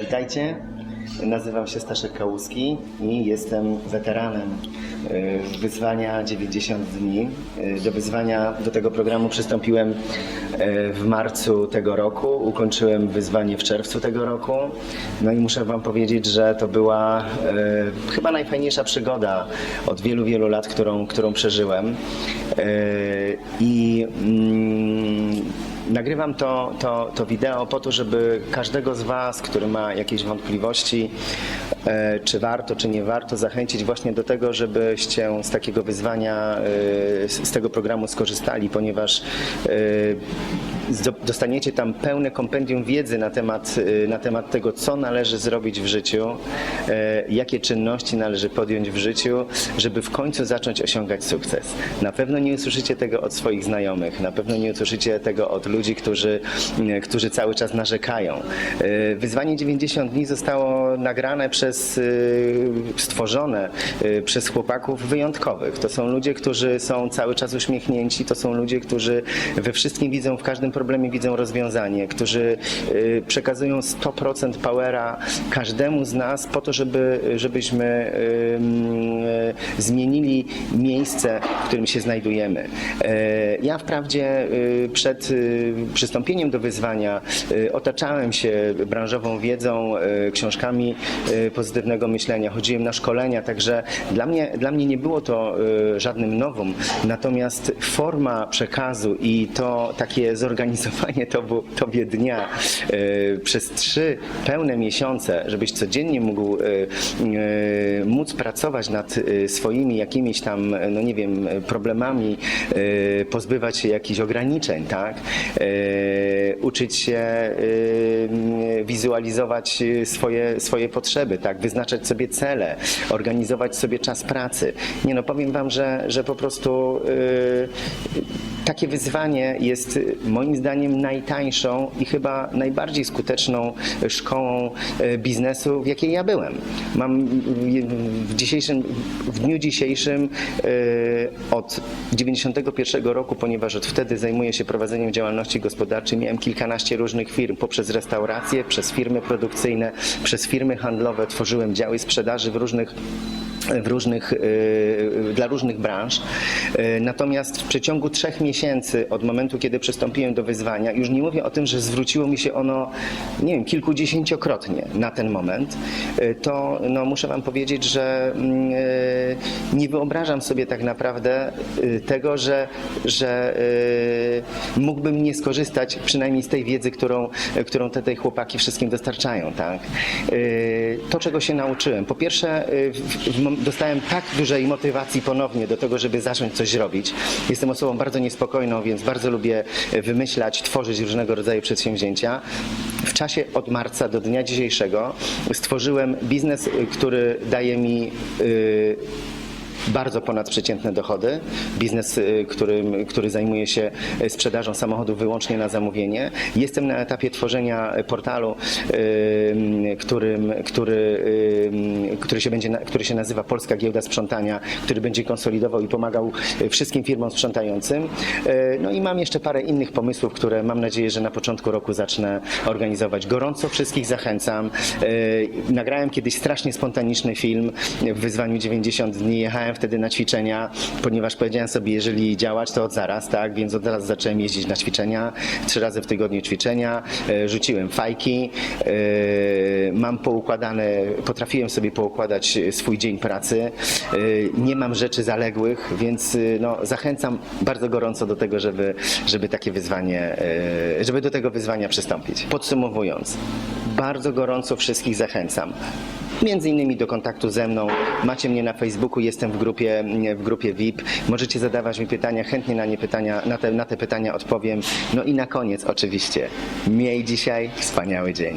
Witajcie, nazywam się Staszek Kałuski i jestem weteranem y, wyzwania 90 dni. Y, Do wyzwania, do tego programu przystąpiłem y, w marcu tego roku, ukończyłem wyzwanie w czerwcu tego roku. No i muszę Wam powiedzieć, że to była chyba najfajniejsza przygoda od wielu, wielu lat, którą, którą przeżyłem. I mm, Nagrywam to, to, to wideo po to, żeby każdego z Was, który ma jakieś wątpliwości, e, czy warto, czy nie warto, zachęcić właśnie do tego, żebyście z takiego wyzwania, e, z tego programu skorzystali, ponieważ e, dostaniecie tam pełne kompendium wiedzy na temat, e, na temat tego, co należy zrobić w życiu, e, jakie czynności należy podjąć w życiu, żeby w końcu zacząć osiągać sukces. Na pewno nie usłyszycie tego od swoich znajomych, na pewno nie usłyszycie tego od ludzi, którzy, m, którzy cały czas narzekają. Wyzwanie 90 dni zostało nagrane przez, stworzone przez chłopaków wyjątkowych. To są ludzie, którzy są cały czas uśmiechnięci, to są ludzie, którzy we wszystkim widzą, w każdym problemie widzą rozwiązanie, którzy e, przekazują 100% powera każdemu z nas po to, żeby, żebyśmy zmienili miejsce, w którym się znajdujemy. E, Ja wprawdzie e, przed e, przystąpieniem do wyzwania otaczałem się branżową wiedzą, książkami pozytywnego myślenia, chodziłem na szkolenia, także dla mnie, dla mnie nie było to żadnym nowum. Natomiast forma przekazu i to takie zorganizowanie to, tobie dnia e, przez trzy pełne miesiące, żebyś codziennie mógł e, e, móc pracować nad swoimi jakimiś tam, no nie wiem, problemami, pozbywać się jakichś ograniczeń, tak? Uczyć się wizualizować swoje, swoje potrzeby, tak? Wyznaczać sobie cele, organizować sobie czas pracy. Nie no, powiem wam, że, że po prostu takie wyzwanie jest moim zdaniem najtańszą i chyba najbardziej skuteczną szkołą y, biznesu, w jakiej ja byłem. Mam w, dzisiejszym, w dniu dzisiejszym y, od 91 roku, ponieważ od wtedy zajmuję się prowadzeniem działalności gospodarczej, miałem kilkanaście różnych firm, poprzez restauracje, przez firmy produkcyjne, przez firmy handlowe, tworzyłem działy sprzedaży w różnych w różnych, y, dla różnych branż. Natomiast w przeciągu trzech miesięcy od momentu, kiedy przystąpiłem do wyzwania, już nie mówię o tym, że zwróciło mi się ono, nie wiem, kilkudziesięciokrotnie na ten moment, y, to no, muszę Wam powiedzieć, że mm, y, nie wyobrażam sobie tak naprawdę y, tego, że, że mógłbym nie skorzystać przynajmniej z tej wiedzy, którą, którą te, te chłopaki wszystkim dostarczają. Tak? To, czego się nauczyłem. Po pierwsze, dostałem tak dużej motywacji ponownie do tego, żeby zacząć coś robić. Jestem osobą bardzo niespokojną, więc bardzo lubię y, wymyślać, tworzyć różnego rodzaju przedsięwzięcia. W czasie od marca do dnia dzisiejszego stworzyłem biznes, y, który daje mi y, bardzo ponadprzeciętne dochody. Biznes, y, którym, który zajmuje się y, sprzedażą samochodów wyłącznie na zamówienie. Jestem na etapie tworzenia portalu, y, którym, który, który, się będzie, który się nazywa Polska Giełda Sprzątania, który będzie konsolidował i pomagał wszystkim firmom sprzątającym. No i mam jeszcze parę innych pomysłów, które mam nadzieję, że na początku roku zacznę organizować. Gorąco wszystkich zachęcam. Nagrałem kiedyś strasznie spontaniczny film w wyzwaniu 90 dni. Jechałem wtedy na ćwiczenia, ponieważ powiedziałem sobie, jeżeli działać, to od zaraz, tak? Więc od zaraz zacząłem jeździć na ćwiczenia. Trzy razy w tygodniu ćwiczenia. Y, Rzuciłem fajki. Y, Mam poukładane, potrafiłem sobie poukładać swój dzień pracy. Y, Nie mam rzeczy zaległych, więc no, zachęcam bardzo gorąco do tego, żeby, żeby takie wyzwanie, żeby do tego wyzwania przystąpić. Podsumowując, bardzo gorąco wszystkich zachęcam. Między innymi do kontaktu ze mną. Macie mnie na Facebooku, jestem w grupie, w grupie VIP. Możecie zadawać mi pytania, chętnie na, nie pytania, na, te, na te pytania odpowiem. No i na koniec oczywiście, miej dzisiaj wspaniały dzień.